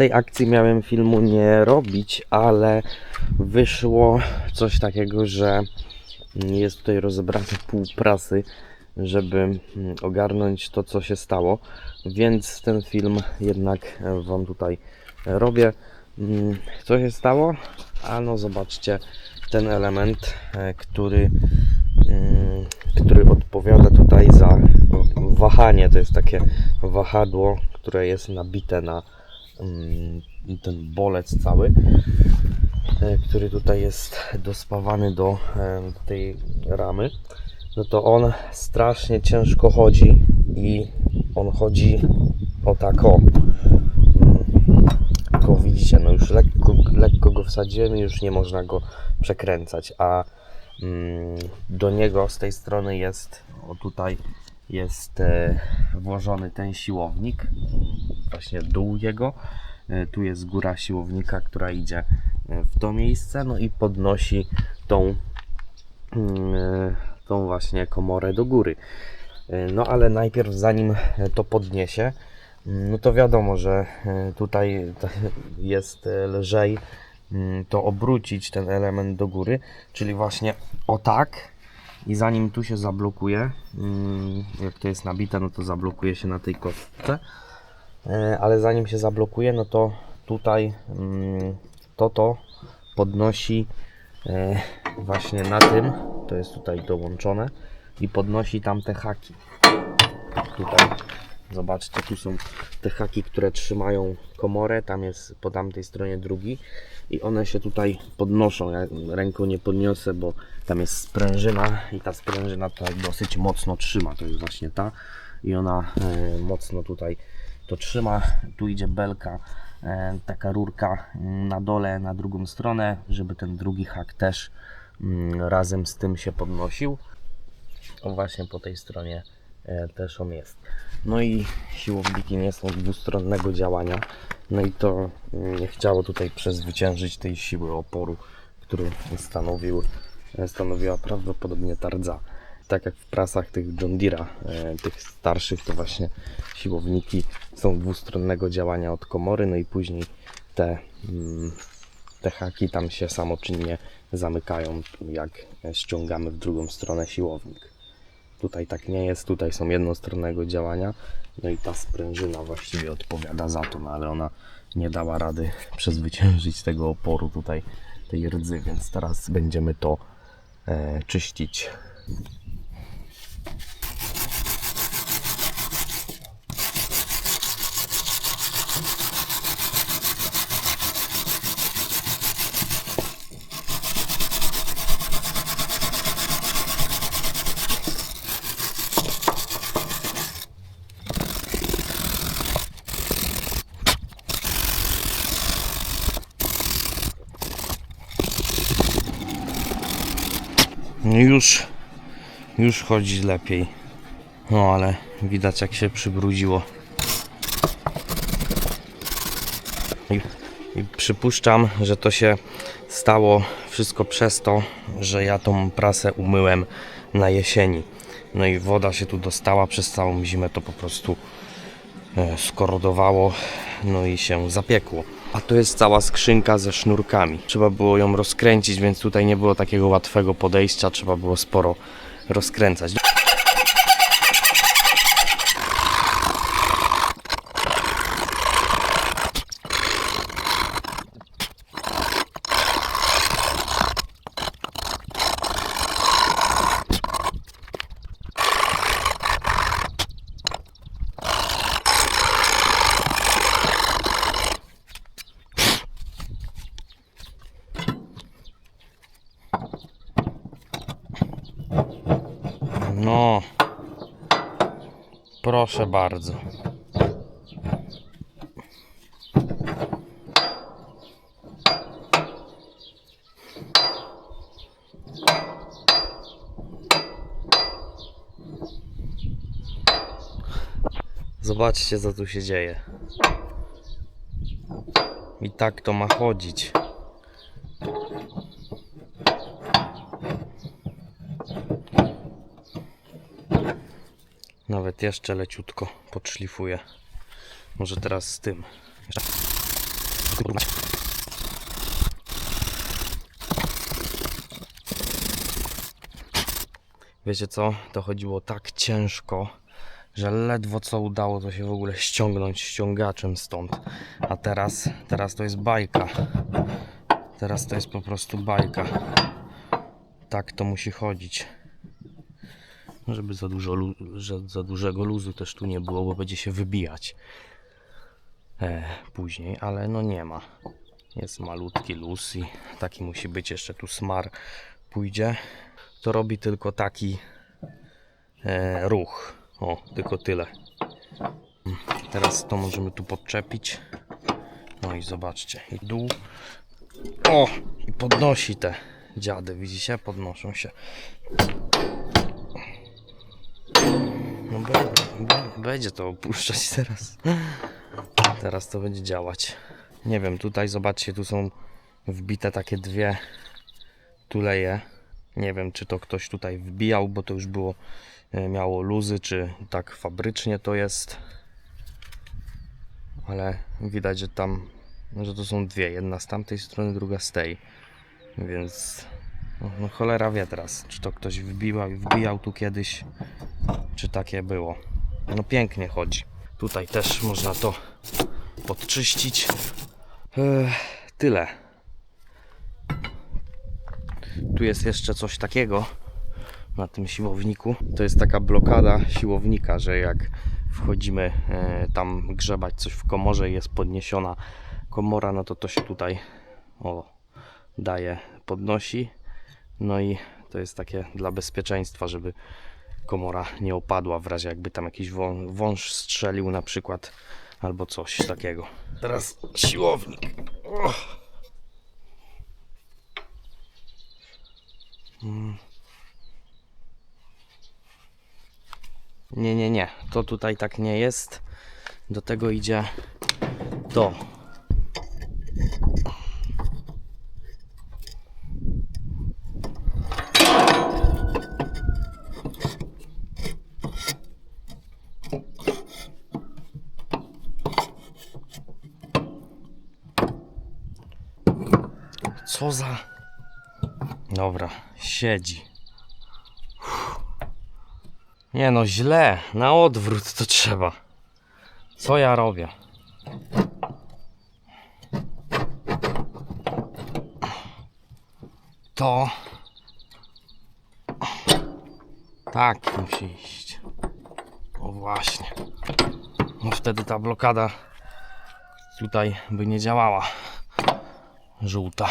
tej akcji miałem filmu nie robić, ale wyszło coś takiego, że jest tutaj rozebrane pół prasy, żeby mm, ogarnąć to, co się stało, więc ten film jednak Wam tutaj robię. Mm, Co się stało? Ano zobaczcie ten element, e, który, mm, który odpowiada tutaj za wahanie. To jest takie wahadło, które jest nabite na ten bolec cały, e, który tutaj jest dospawany do e, tej ramy. No to on strasznie ciężko chodzi i on chodzi o tak o. Mm, Tylko widzicie, no już lekko, lekko go wsadziłem i już nie można go przekręcać, a mm, do niego z tej strony jest, o tutaj jest e, włożony ten siłownik, właśnie dół jego. E, Tu jest góra siłownika, która idzie e, w to miejsce, no i podnosi tą, mm, tą właśnie komorę do góry. No ale najpierw zanim to podniesie, no to wiadomo, że tutaj jest lżej mm, to obrócić ten element do góry, czyli właśnie o tak i zanim tu się zablokuje, mm, jak to jest nabite, no to zablokuje się na tej kostce, E, ale zanim się zablokuje, no to tutaj mm, to to podnosi e, właśnie na tym, to jest tutaj dołączone i podnosi tam te haki. Tutaj zobaczcie, tu są te haki, które trzymają komorę, tam jest po tamtej stronie drugi i one się tutaj podnoszą. Ja ręką nie podniosę, bo tam jest sprężyna i ta sprężyna tutaj dosyć mocno trzyma. To jest właśnie ta i ona e, mocno tutaj to trzyma. Tu idzie belka, e, taka rurka mm, na dole, na drugą stronę, żeby ten drugi hak też mm, razem z tym się podnosił. O właśnie po tej stronie też on jest. No i siłowniki nie są dwustronnego działania. No i to mm, nie chciało tutaj przezwyciężyć tej siły oporu, który stanowił, e, stanowiła prawdopodobnie tardza. Tak jak w prasach tych John Deere'a, e, tych starszych, to właśnie siłowniki są dwustronnego działania od komory, no i później te, mm, te haki tam się samoczynnie zamykają, jak ściągamy w drugą stronę siłownik. Tutaj tak nie jest, tutaj są jednostronnego działania, no i ta sprężyna właściwie odpowiada za to, no ale ona nie dała rady przezwyciężyć tego oporu tutaj, tej rdzy, więc teraz będziemy to e, czyścić. Już, już chodzi lepiej. No ale widać jak się przybrudziło. I, I przypuszczam, że to się stało wszystko przez to, że ja tą prasę umyłem na jesieni. No i woda się tu dostała przez całą zimę, to po prostu skorodowało, no i się zapiekło. A to jest cała skrzynka ze sznurkami. Trzeba było ją rozkręcić, więc tutaj nie było takiego łatwego podejścia, trzeba było sporo rozkręcać. No, proszę bardzo. Zobaczcie, co tu się dzieje. I tak to ma chodzić. Nawet jeszcze leciutko podszlifuję. Może teraz z tym. Wiecie co? To chodziło tak ciężko, że ledwo co udało to się w ogóle ściągnąć ściągaczem stąd. A teraz, teraz to jest bajka. Teraz to jest po prostu bajka. Tak to musi chodzić. Żeby za, dużo, za dużego luzu też tu nie było, bo będzie się wybijać e, później, ale no nie ma. Jest malutki luz i taki musi być. Jeszcze tu smar pójdzie. To robi tylko taki e, ruch. O, tylko tyle. Teraz to możemy tu podczepić. No i zobaczcie. I dół. O! I podnosi te dziady. Widzicie? Podnoszą się. Be, be, będzie to opuszczać teraz. Teraz to będzie działać. Nie wiem, tutaj zobaczcie, tu są wbite takie dwie tuleje. Nie wiem, czy to ktoś tutaj wbijał, bo to już było, e, miało luzy, czy tak fabrycznie to jest. Ale widać, że tam, że to są dwie. Jedna z tamtej strony, druga z tej. Więc no, no cholera wie teraz, czy to ktoś wbijał, wbijał tu kiedyś, czy takie było. No pięknie chodzi. Tutaj też można to podczyścić. Ech, tyle. Tu jest jeszcze coś takiego na tym siłowniku. To jest taka blokada siłownika, że jak wchodzimy e, tam grzebać coś w komorze i jest podniesiona komora, no to to się tutaj o, daje, podnosi. No i to jest takie dla bezpieczeństwa, żeby komora nie opadła w razie jakby tam jakiś wą- wąż strzelił na przykład albo coś takiego. Teraz siłownik. Och. Mm. Nie, nie, nie. To tutaj tak nie jest. Do tego idzie to. Co za. Dobra, siedzi. Nie no, źle. Na odwrót to trzeba. Co ja robię? To. Tak musi iść. O właśnie. No wtedy ta blokada tutaj by nie działała. Żółta.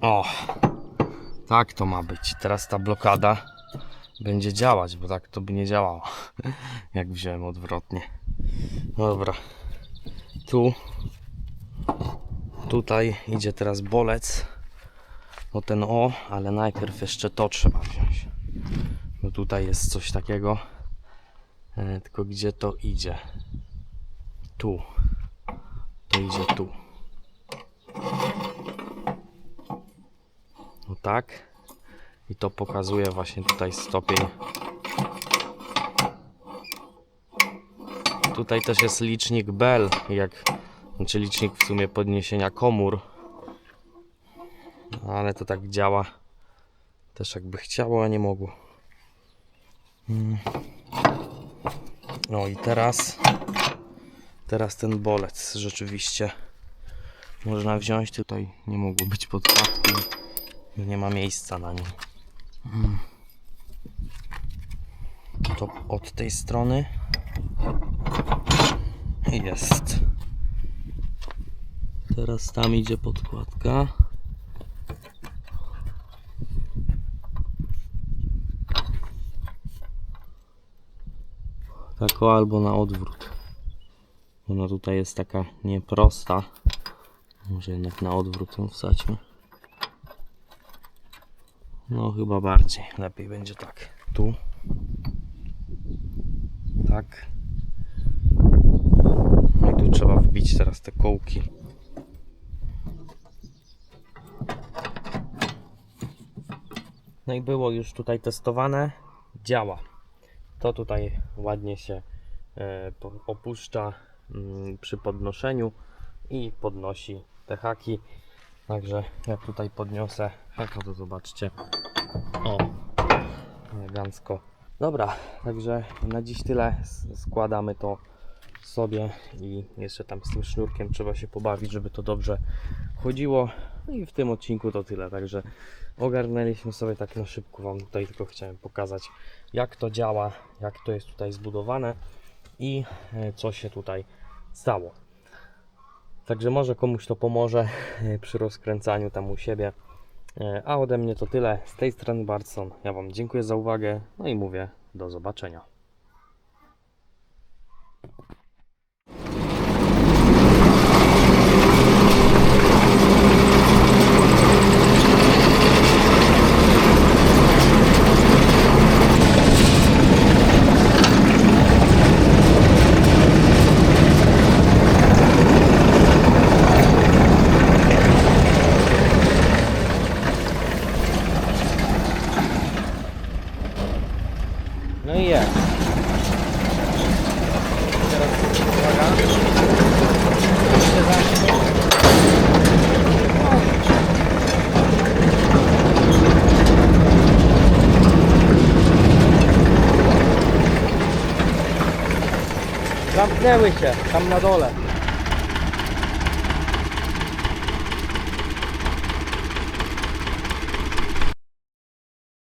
O, tak to ma być. Teraz ta blokada będzie działać, bo tak to by nie działało, jak wziąłem odwrotnie. Dobra, tu, tutaj idzie teraz bolec, o ten o, ale najpierw jeszcze to trzeba wziąć, bo tutaj jest coś takiego, tylko gdzie to idzie? Tu, to idzie tu. No tak. I to pokazuje właśnie tutaj stopień. Tutaj też jest licznik Bell, jak, znaczy licznik w sumie podniesienia komór. No, Ale to tak działa też jakby chciało, a nie mogło. Mm. No i teraz teraz ten bolec rzeczywiście można wziąć. Tutaj nie mogło być podkładki. Nie ma miejsca na nim. Mm. To od tej strony jest. Teraz tam idzie podkładka. Tak o, albo na odwrót. Ona tutaj jest taka nieprosta. Może jednak na odwrót ją wsadźmy. No chyba bardziej. Lepiej będzie tak. Tu. Tak. No i tu trzeba wbić teraz te kołki. No i było już tutaj testowane. Działa. To tutaj ładnie się e, opuszcza mm, przy podnoszeniu i podnosi te haki. Także jak tutaj podniosę haka, to zobaczcie. O, elegancko. Dobra, także na dziś tyle. Składamy to sobie i jeszcze tam z tym sznurkiem trzeba się pobawić, żeby to dobrze chodziło. No i w tym odcinku to tyle. Także ogarnęliśmy sobie tak na szybko. Wam tutaj tylko chciałem pokazać, jak to działa, jak to jest tutaj zbudowane i e, co się tutaj stało. Także może komuś to pomoże e, przy rozkręcaniu tam u siebie. E, A ode mnie to tyle. Z tej strony Bartson. Ja Wam dziękuję za uwagę. No i mówię do zobaczenia. No i jest. Teraz uwaga. Się zamknął. Zamknęły się tam na dole.